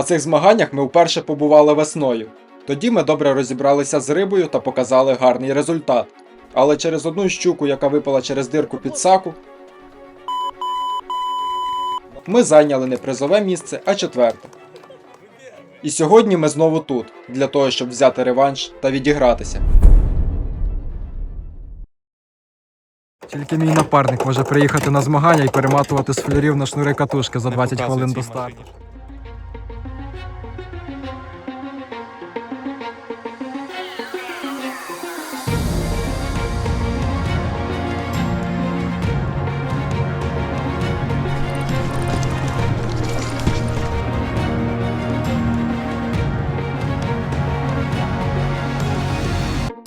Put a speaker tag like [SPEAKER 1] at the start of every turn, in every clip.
[SPEAKER 1] На цих змаганнях ми вперше побували весною. Тоді ми добре розібралися з рибою та показали гарний результат. Але через одну щуку, яка випала через дирку під саку, ми зайняли не призове місце, а четверте. І сьогодні ми знову тут, для того, щоб взяти реванш та відігратися. Тільки мій напарник може приїхати на змагання і перематувати з флюрів на шнури катушки за 20 хвилин до старту.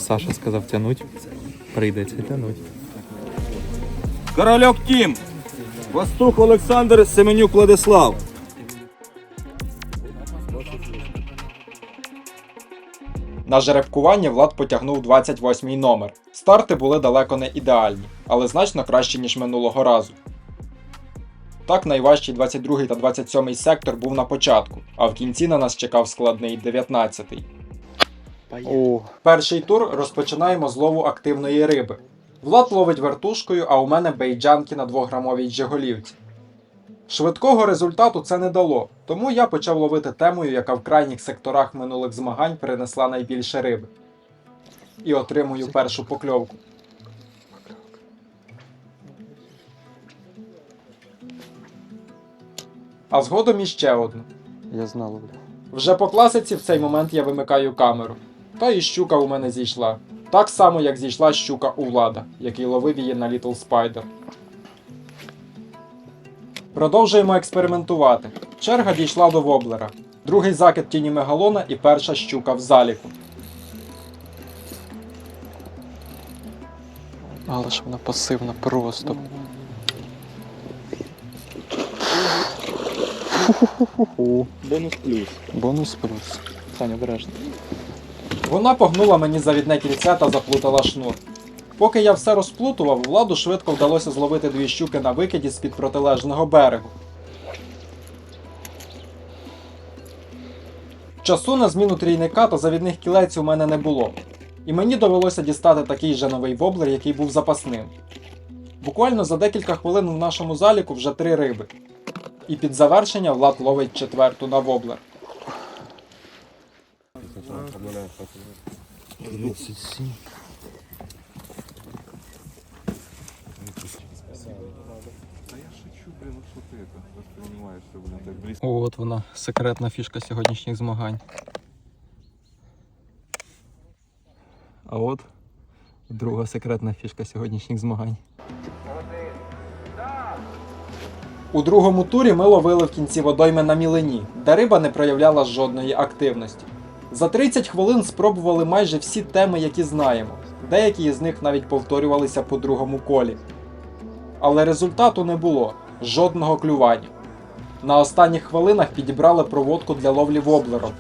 [SPEAKER 2] Саша сказав тянуть. Прийдеться тянуть.
[SPEAKER 3] Корольок Тім, Вастух Олександр, Семенюк Владислав.
[SPEAKER 1] На жеребкуванні Влад потягнув 28-й номер. Старти були далеко не ідеальні, але значно кращі, ніж минулого разу. Так, найважчий 22 й та 27 й сектор був на початку, а в кінці на нас чекав складний 19-й.
[SPEAKER 2] О,
[SPEAKER 1] Перший тур розпочинаємо з лову активної риби. Влад ловить вертушкою, а у мене бейджанки на 2-грамовій джеголівці. Швидкого результату це не дало, тому я почав ловити темою, яка в крайніх секторах минулих змагань принесла найбільше риби. І отримую першу покльовку. А згодом іще одну.
[SPEAKER 2] я знав. бля.
[SPEAKER 1] Вже по класиці в цей момент я вимикаю камеру. Та і щука у мене зійшла. Так само, як зійшла щука у Влада, який ловив її на Little Spider. Продовжуємо експериментувати. Черга дійшла до воблера. Другий закид тіні мегалона і перша щука в заліку.
[SPEAKER 2] Але ж вона пасивна просто.
[SPEAKER 3] Бонус плюс.
[SPEAKER 2] Бонус плюс. Саня, обережно.
[SPEAKER 1] Вона погнула мені завідне кільце та заплутала шнур. Поки я все розплутував, владу швидко вдалося зловити дві щуки на викиді з-під протилежного берегу. Часу на зміну трійника та завідних кілець у мене не було. І мені довелося дістати такий же новий воблер, який був запасним. Буквально за декілька хвилин в нашому заліку вже три риби. І під завершення Влад ловить четверту на воблер.
[SPEAKER 3] Блин, так близко.
[SPEAKER 1] От вона, секретна фішка сьогоднішніх змагань. А от друга секретна фішка сьогоднішніх змагань. У другому турі ми ловили в кінці водойми на мілині, де риба не проявляла жодної активності. За 30 хвилин спробували майже всі теми, які знаємо. Деякі із них навіть повторювалися по другому колі. Але результату не було жодного клювання. На останніх хвилинах підібрали проводку для ловлі воблером.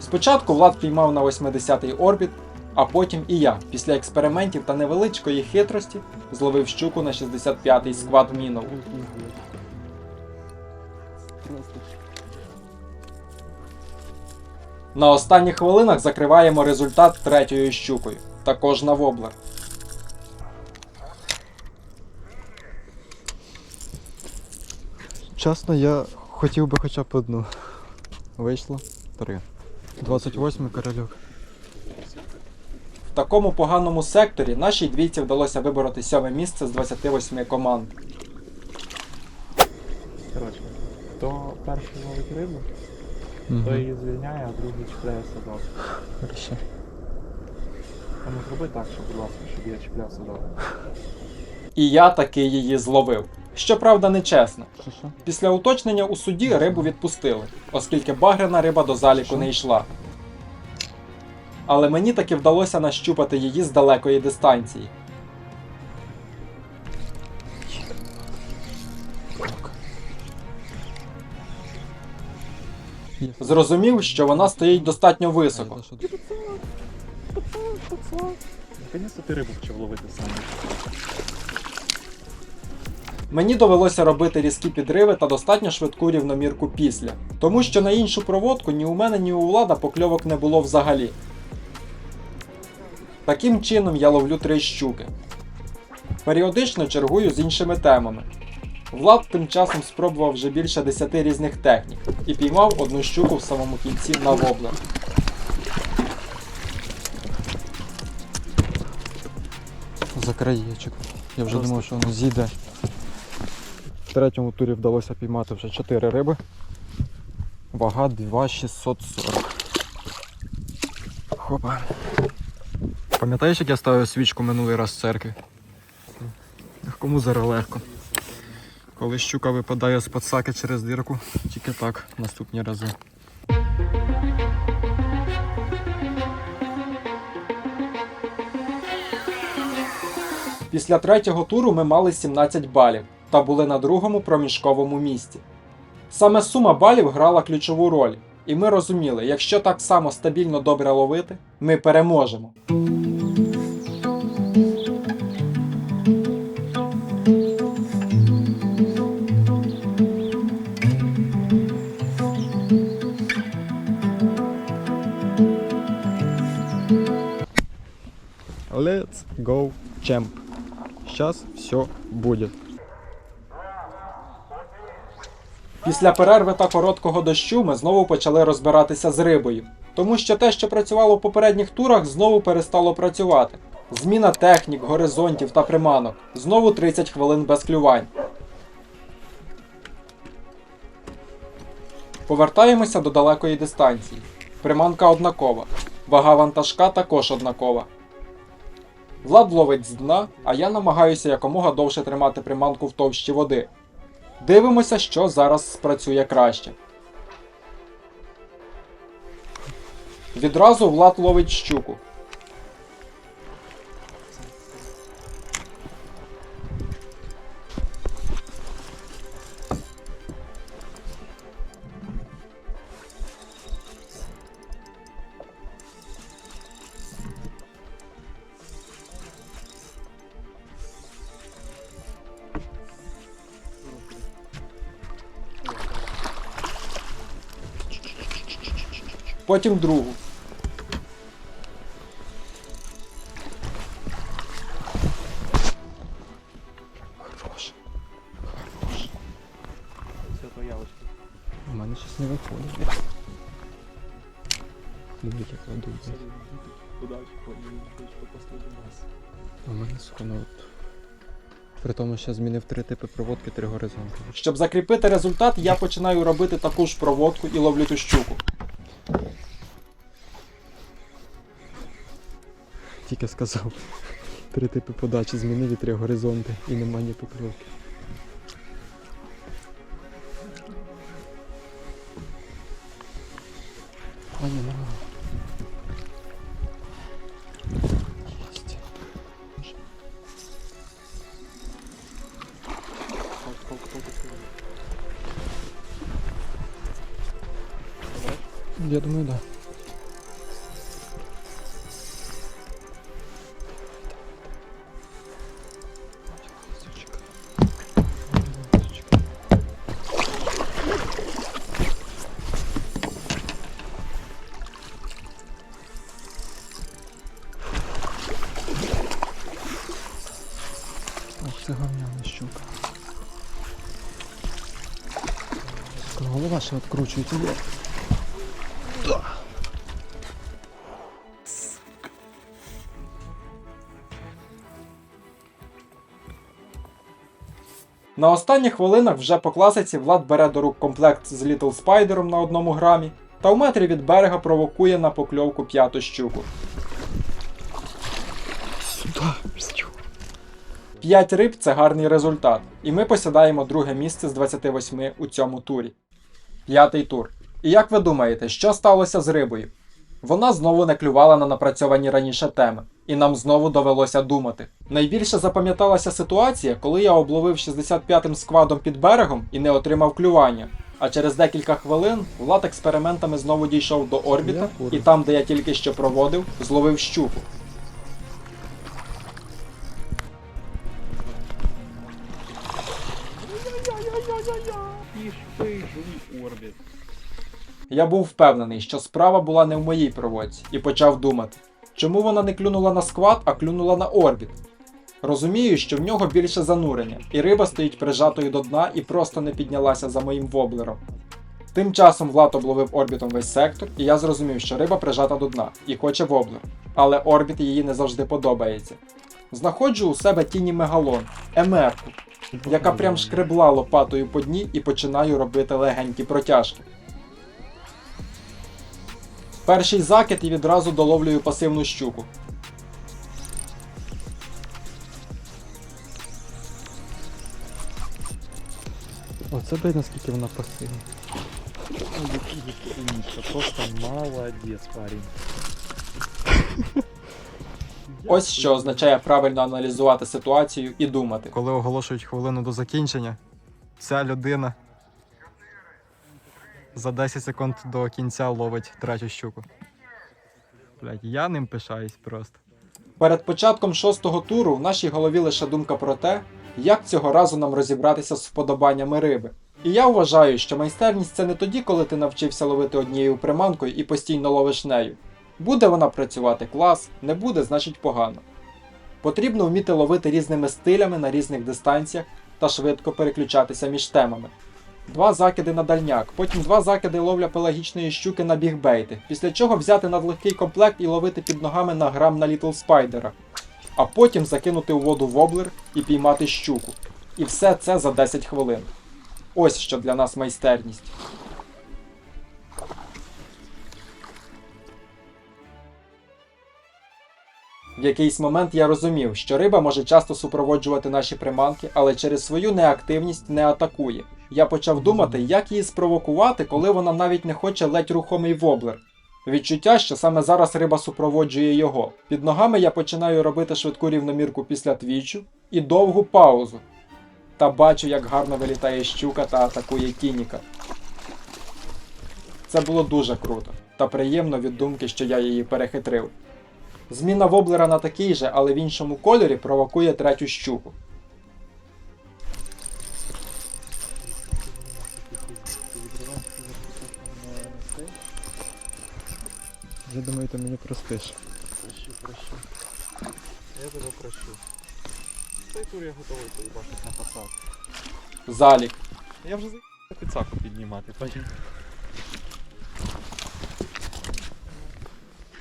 [SPEAKER 1] Спочатку Влад піймав на 80-й орбіт, а потім і я, після експериментів та невеличкої хитрості, зловив щуку на 65-й сквад мінов. На останніх хвилинах закриваємо результат третьою щукою, також на воблер.
[SPEAKER 4] Чесно, я хотів би хоча б одну. Вийшло три. 28 корольок.
[SPEAKER 1] В такому поганому секторі нашій двійці вдалося вибороти сьоме місце з 28 команд.
[SPEAKER 5] Коротше, хто перший ловить рибу, той її звільняє, а другий чіпляє садок.
[SPEAKER 4] Хорошо.
[SPEAKER 5] Тому зроби так, щоб, будь ласка, щоб я чіпляв садок.
[SPEAKER 1] І я таки її зловив. Щоправда, нечесно. Після уточнення у суді рибу відпустили, оскільки багряна риба до заліку не йшла. Але мені таки вдалося нащупати її з далекої дистанції. Зрозумів, що вона стоїть достатньо високо.
[SPEAKER 4] За що?
[SPEAKER 5] Ти рибу почав ловити сам.
[SPEAKER 1] Мені довелося робити різкі підриви та достатньо швидку рівномірку після, тому що на іншу проводку ні у мене, ні у влада покльовок не було взагалі. Таким чином я ловлю три щуки. Періодично чергую з іншими темами. Влад тим часом спробував вже більше 10 різних технік і піймав одну щуку в самому кінці на воблер.
[SPEAKER 4] За краєчок. Я вже
[SPEAKER 2] Просто.
[SPEAKER 4] думав, що воно зійде. В третьому турі вдалося піймати вже 4 риби. Вага 2,640. Хопа. Пам'ятаєш, як я ставив свічку минулий раз в церкві? Кому зараз легко. Коли щука випадає з подсаки через дірку, тільки так наступні рази.
[SPEAKER 1] Після третього туру ми мали 17 балів та були на другому проміжковому місці. Саме сума балів грала ключову роль, і ми розуміли, якщо так само стабільно добре ловити, ми переможемо.
[SPEAKER 4] Go, champ. Сейчас все будет.
[SPEAKER 1] Після перерви та короткого дощу ми знову почали розбиратися з рибою, тому що те, що працювало в попередніх турах, знову перестало працювати. Зміна технік, горизонтів та приманок. Знову 30 хвилин без клювань. Повертаємося до далекої дистанції. Приманка однакова. Вага вантажка також однакова. Влад ловить з дна, а я намагаюся якомога довше тримати приманку в товщі води. Дивимося, що зараз спрацює краще. Відразу Влад ловить щуку. Потім другу.
[SPEAKER 4] Хорош.
[SPEAKER 5] Все.
[SPEAKER 4] У мене щось не виходить. Дивись, як ладуть.
[SPEAKER 5] Удачи, по раз.
[SPEAKER 4] У мене сука, ну от. При тому, що змінив три типи проводки, три горизонти.
[SPEAKER 1] Щоб закріпити результат, я починаю робити таку ж проводку і ловлю ту щуку.
[SPEAKER 4] Тільки сказав. Три типи подачі змінив і три горизонти. І нема ні. А ні, нема. Голова ще відкручується.
[SPEAKER 1] На останніх хвилинах вже по класиці Влад бере до рук комплект з Little Spider на одному грамі та в метрі від берега провокує на покльовку п'яту щуку. 5 риб це гарний результат, і ми посідаємо друге місце з 28 у цьому турі. П'ятий тур. І як ви думаєте, що сталося з рибою? Вона знову не клювала на напрацьовані раніше теми, і нам знову довелося думати. Найбільше запам'яталася ситуація, коли я обловив 65-м сквадом під берегом і не отримав клювання. А через декілька хвилин Влад експериментами знову дійшов до орбіта, і там, де я тільки що проводив, зловив щуку. Я був впевнений, що справа була не в моїй проводці, і почав думати, чому вона не клюнула на сквад, а клюнула на орбіт. Розумію, що в нього більше занурення, і риба стоїть прижатою до дна і просто не піднялася за моїм воблером. Тим часом Влад обловив орбітом весь сектор, і я зрозумів, що риба прижата до дна і хоче воблер, але орбіт її не завжди подобається. Знаходжу у себе тіні мегалон, емерку, яка прям шкребла лопатою по дні і починаю робити легенькі протяжки. Перший закид і відразу доловлюю пасивну щуку.
[SPEAKER 2] Оце дай наскільки вона пасивна.
[SPEAKER 5] Ну, просто молодець, парень.
[SPEAKER 1] Ось що означає правильно аналізувати ситуацію і думати.
[SPEAKER 4] Коли оголошують хвилину до закінчення, ця людина за 10 секунд до кінця ловить третю щуку. Блять, я ним пишаюсь просто.
[SPEAKER 1] Перед початком шостого туру в нашій голові лише думка про те, як цього разу нам розібратися з вподобаннями риби. І я вважаю, що майстерність це не тоді, коли ти навчився ловити однією приманкою і постійно ловиш нею. Буде вона працювати клас, не буде, значить погано. Потрібно вміти ловити різними стилями на різних дистанціях та швидко переключатися між темами. Два закиди на дальняк, потім два закиди ловля пелагічної щуки на бігбейти, після чого взяти надлегкий комплект і ловити під ногами на грам на Літл Спайдера, а потім закинути у воду воблер і піймати щуку. І все це за 10 хвилин. Ось що для нас майстерність. В якийсь момент я розумів, що риба може часто супроводжувати наші приманки, але через свою неактивність не атакує. Я почав думати, як її спровокувати, коли вона навіть не хоче ледь рухомий воблер. Відчуття, що саме зараз риба супроводжує його. Під ногами я починаю робити швидку рівномірку після твічу і довгу паузу. Та бачу, як гарно вилітає щука та атакує Кініка. Це було дуже круто та приємно від думки, що я її перехитрив. Зміна воблера на такий же, але в іншому кольорі провокує третю щуку.
[SPEAKER 2] Я думаю, ти мені простиш.
[SPEAKER 5] Прощу, прощу. Я тебе прощу. Цей тур я готовий поїбашити на посад.
[SPEAKER 1] Залік.
[SPEAKER 5] Я вже за підсаку піднімати, потім.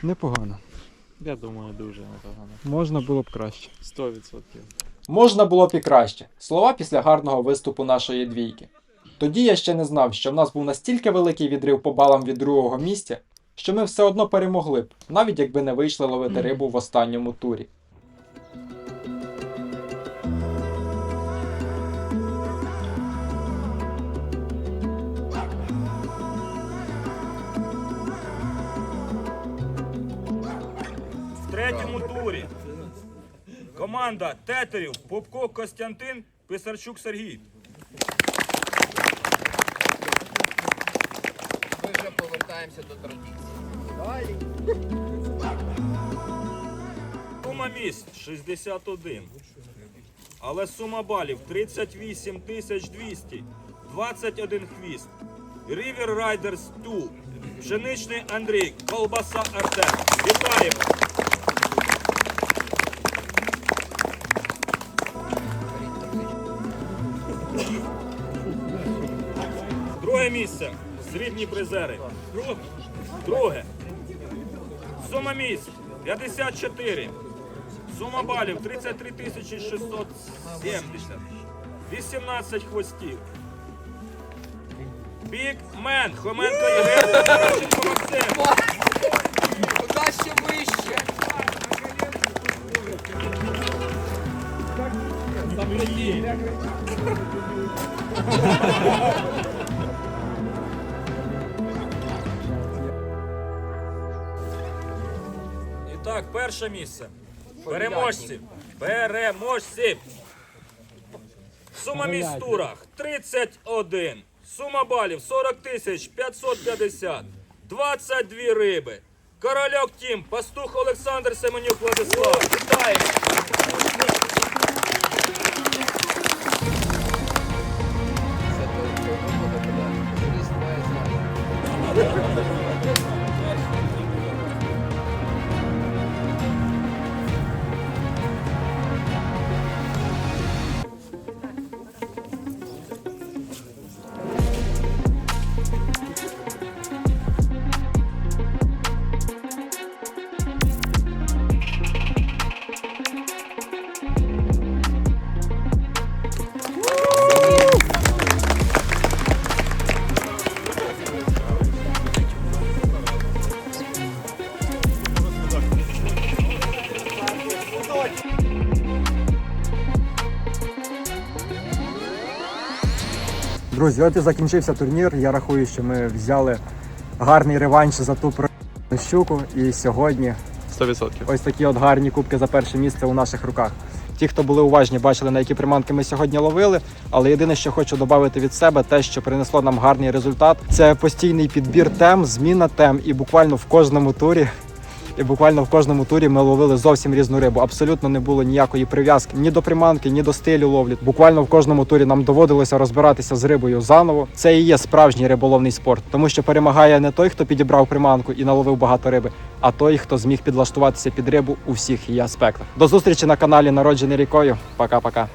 [SPEAKER 2] Непогано.
[SPEAKER 5] Я думаю, дуже непогано.
[SPEAKER 2] Можна було б краще.
[SPEAKER 5] 100%.
[SPEAKER 1] Можна було б і краще. Слова після гарного виступу нашої двійки. Тоді я ще не знав, що в нас був настільки великий відрив по балам від другого місця, що ми все одно перемогли б, навіть якби не вийшли ловити рибу в останньому турі.
[SPEAKER 6] Команда Тетерів Попко Костянтин, Писарчук Сергій.
[SPEAKER 7] Ми вже повертаємося до традиції.
[SPEAKER 6] Сума місць 61. Але сума балів 38 тисяч 200. 21 хвіст. River Riders 2. Пшеничний Андрій. Колбаса Артем. Вітаємо! Місце. Срібні призери. Друге. Сума місць 54. Сума балів 33 тисячі 670. 18 хвостів. Бік Мен, Хоменко Євген, Харченко Максим.
[SPEAKER 7] Куди ще вище?
[SPEAKER 6] І так, перше місце. Переможці. Переможці. Сума місць в турах 31. Сума балів 40 тисяч 550. 22 риби. Корольок Тім, пастух Олександр Семенюк Владислав. Вітаємо!
[SPEAKER 1] Друзі, от і закінчився турнір. Я рахую, що ми взяли гарний реванш за ту щуку. І сьогодні
[SPEAKER 4] 100%.
[SPEAKER 1] ось такі от гарні кубки за перше місце у наших руках. Ті, хто були уважні, бачили, на які приманки ми сьогодні ловили. Але єдине, що хочу додати від себе, те, що принесло нам гарний результат, це постійний підбір тем, зміна тем, і буквально в кожному турі. І буквально в кожному турі ми ловили зовсім різну рибу. Абсолютно не було ніякої прив'язки ні до приманки, ні до стилю ловлі. Буквально в кожному турі нам доводилося розбиратися з рибою заново. Це і є справжній риболовний спорт, тому що перемагає не той, хто підібрав приманку і наловив багато риби, а той, хто зміг підлаштуватися під рибу у всіх її аспектах. До зустрічі на каналі Народжений рікою. Пока-пока.